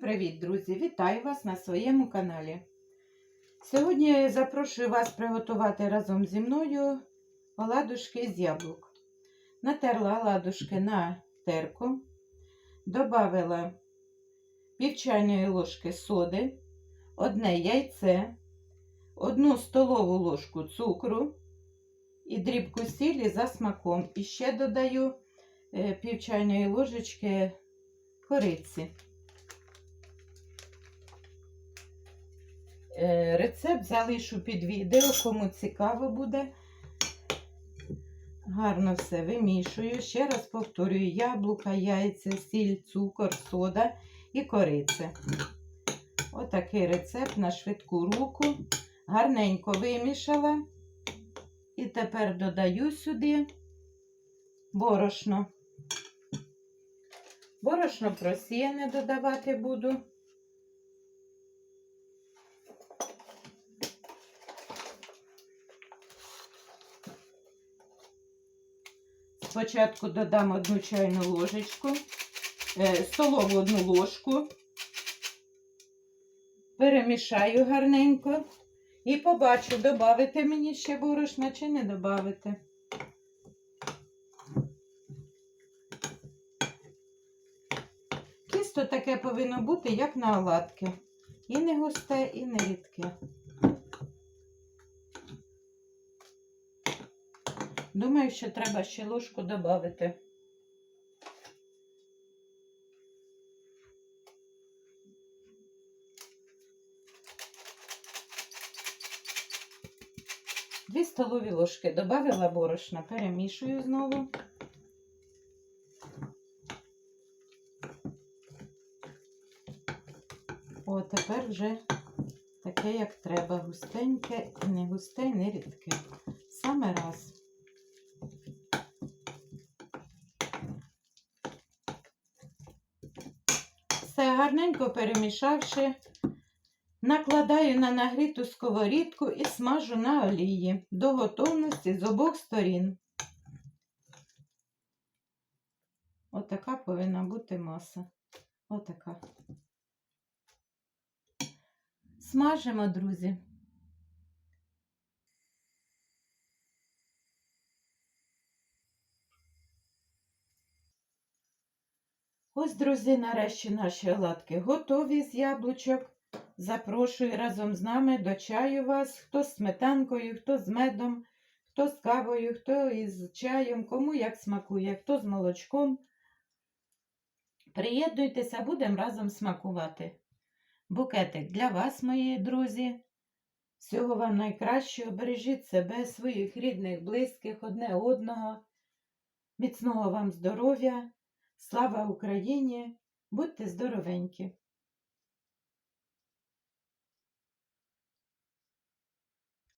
привіт, друзі! Вітаю вас на своєму каналі. Сьогодні я запрошую вас приготувати разом зі мною оладушки з яблук. Натерла оладушки на терку, додала пів чайної ложки соди, одне яйце, одну столову ложку цукру і дрібку сілі за смаком. І ще додаю е, пів чайної ложечки кориці. Рецепт залишу під відео, кому цікаво буде. Гарно все вимішую. Ще раз повторюю: яблука, яйця, сіль, цукор, сода і кориця. Отакий рецепт на швидку руку. Гарненько вимішала. І тепер додаю сюди борошно. Борошно просіяне додавати буду. Спочатку додам одну чайну ложечку, е, столову одну ложку, перемішаю гарненько і побачу, додати мені ще борошна чи не додати. Тісто таке повинно бути, як на оладки. І не густе, і не рідке. Думаю, що треба ще ложку додати. Дві столові ложки додала борошна, перемішую знову. О, тепер вже таке, як треба, густеньке, не густе, не рідке. Саме раз. Все гарненько перемішавши, накладаю на нагріту сковорідку і смажу на олії до готовності з обох сторін. Отака повинна бути маса. Отака. Смажимо, друзі. Ось, друзі, нарешті наші оладки готові з яблучок. Запрошую разом з нами до чаю вас, хто з сметанкою, хто з медом, хто з кавою, хто із чаєм, кому як смакує, хто з молочком. Приєднуйтеся, будемо разом смакувати. Букетик для вас, мої друзі. Всього вам найкращого. Бережіть себе, своїх рідних, близьких, одне одного. Міцного вам здоров'я! Слава Україні! Будьте здоровенькі!